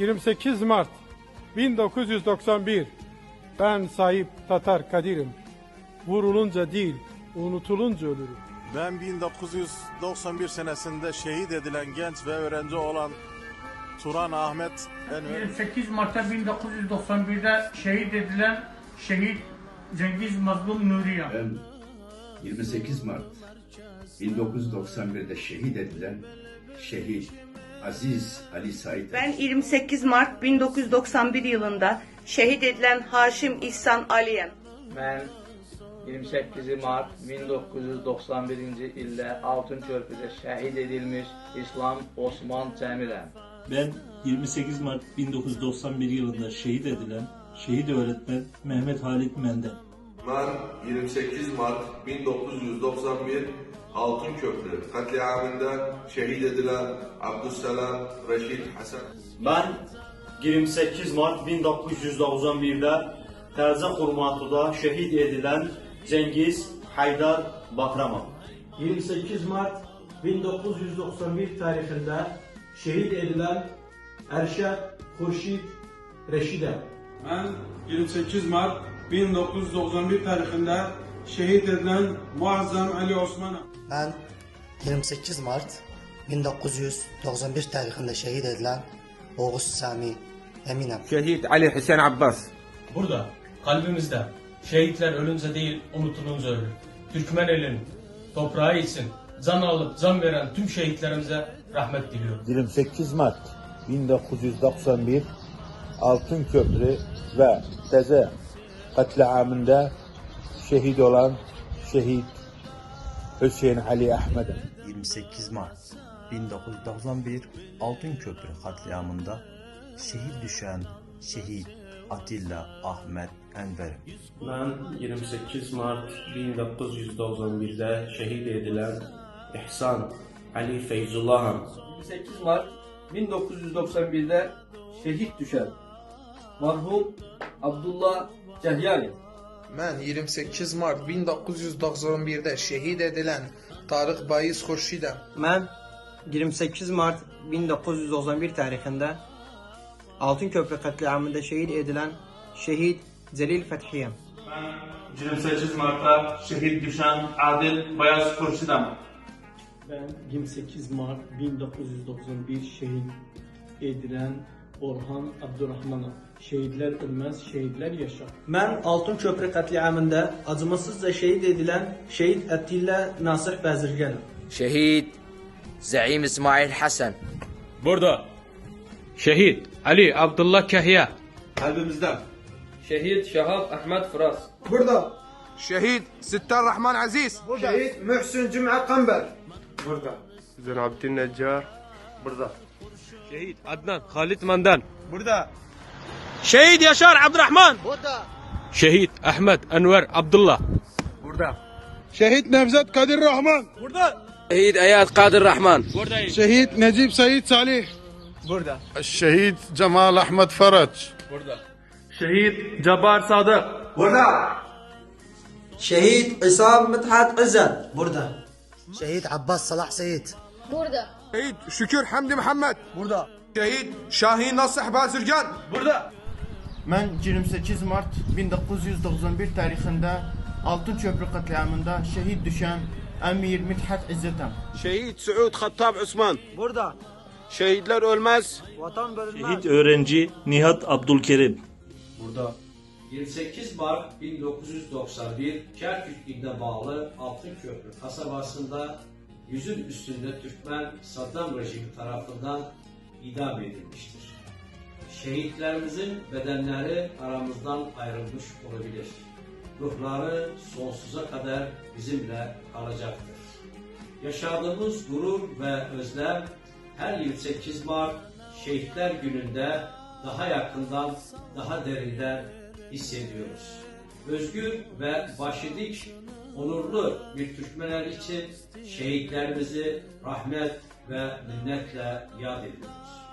28 Mart 1991 Ben sahip Tatar Kadir'im. Vurulunca değil, unutulunca ölürüm. Ben 1991 senesinde şehit edilen genç ve öğrenci olan Turan Ahmet Enver 28 Mart'ta 1991'de şehit edilen şehit Cengiz Mazlum Nuriye. Ben 28 Mart 1991'de şehit edilen şehit Aziz Ali Said Ben 28 Mart 1991 yılında şehit edilen Haşim İhsan Aliyev. Mən 28 Mart 1991 ildə Altınkörpüdə şəhid edilmiş İslam Osman Cəmirəm. Ben 28 Mart 1991 yılında şehit edilen şehit öğretmen Mehmet Halit Menden. Ben 28 Mart 1991 Altınköprü katliamında şehit edilen Abdüsselam Reşit Hasan Ben 28 Mart 1991'de Terze Hurmatı'da şehit edilen Cengiz Haydar Bakramov. 28 Mart 1991 tarihinde şehit edilen Erşet Hurşit Reşide. Ben 28 Mart 1991 tarihinde şehit edilen Muazzam Ali Osman'a. Ben 28 Mart 1991 tarihinde şehit edilen Oğuz Sami Eminem. Şehit Ali Hüseyin Abbas. Burada, kalbimizde. Şehitler ölünce değil, unutulunca ölür. Türkmen elin, toprağı için can alıp can veren tüm şehitlerimize rahmet diliyorum. 28 Mart 1991 Altınköprü ve Teze katliamında şehit olan şehit Hüseyin Ali Ahmet'e. 28 Mart 1991 Altınköprü katliamında şehit düşen şehit Atilla Ahmet Enver. Ben 28 Mart 1991'de şehit edilen İhsan Ali Feyzullah'ım. 28 Mart 1991'də şəhid düşən mərhum Abdullah Cəhyali. Ben 28 Mart 1991'de şehit edilen Tarık Bayis Hurşidem. Ben 28 Mart 1991 tarihinde Altınköprü katliamında şehit edilen şehit Zelil Fethiyem. 28 Mart'ta şehit düşen Adil Bayaz Kurşidem. Ben 28 Mart 1991 şehit edilen Orhan Abdurrahman'a. Şehitler ölmez, şehitler yaşar. Ben Altınköprü katliamında acımasızca şehit edilen şehit Atilla Nasır Bezirgan'ım. Şəhid Zəim İsmail Həsən. Burada, şehit Ali Abdullah Kahya. Kalbimizden. Şəhid Şahab Əhməd Fıras. Burada. Şehit Sittar Rahman Aziz. Şehit Mühsün Cüm'a Kamber. Burada. Zenabdin Neccar Burada. Şehit Adnan Halit Mandan. Burada. Şehit Yaşar Abdurrahman. Burada. Şehit Ahmet Enver Abdullah. Burada. Şehit Nevzat Kadir Rahman. Şəhid Əyad Qadir Rəhman. Şehit Necip Sayit Salih. Şehit Cemal Ahmet Faraç. Şehit Cabbar Sadık. Burada. Şehit İsam Mithat İzzet. Burada. Şehit Abbas Salah Seyit. Burada. Şehit Şükür Hamdi Muhammed. Burada. Şehit Şahin Nasih Bazırgan. Burada. Ben 28 Mart 1991 tarihinde Altınköprü katliamında şehit düşen Emir Mithat İzzetem. Şehit Suud Hattab Osman. Burada. Şehitler ölmez. Vatan bölünmez. Şehit öğrenci Nihat Abdülkerim. Burada. 28 Mart 1991 Kerkük bağlı Altınköprü kasabasında yüzün üstünde Türkmen Saddam rejimi tarafından idam edilmiştir. Şehitlerimizin bedenleri aramızdan ayrılmış olabilir. Ruhları sonsuza kadar bizimle kalacaktır. Yaşadığımız gurur ve özlem her 28 Mart Şehitler Günü'nde daha yakından, daha derinden hissediyoruz. Özgür ve başidik, onurlu bir Türkmenler için şehitlerimizi rahmet ve minnetle yad ediyoruz.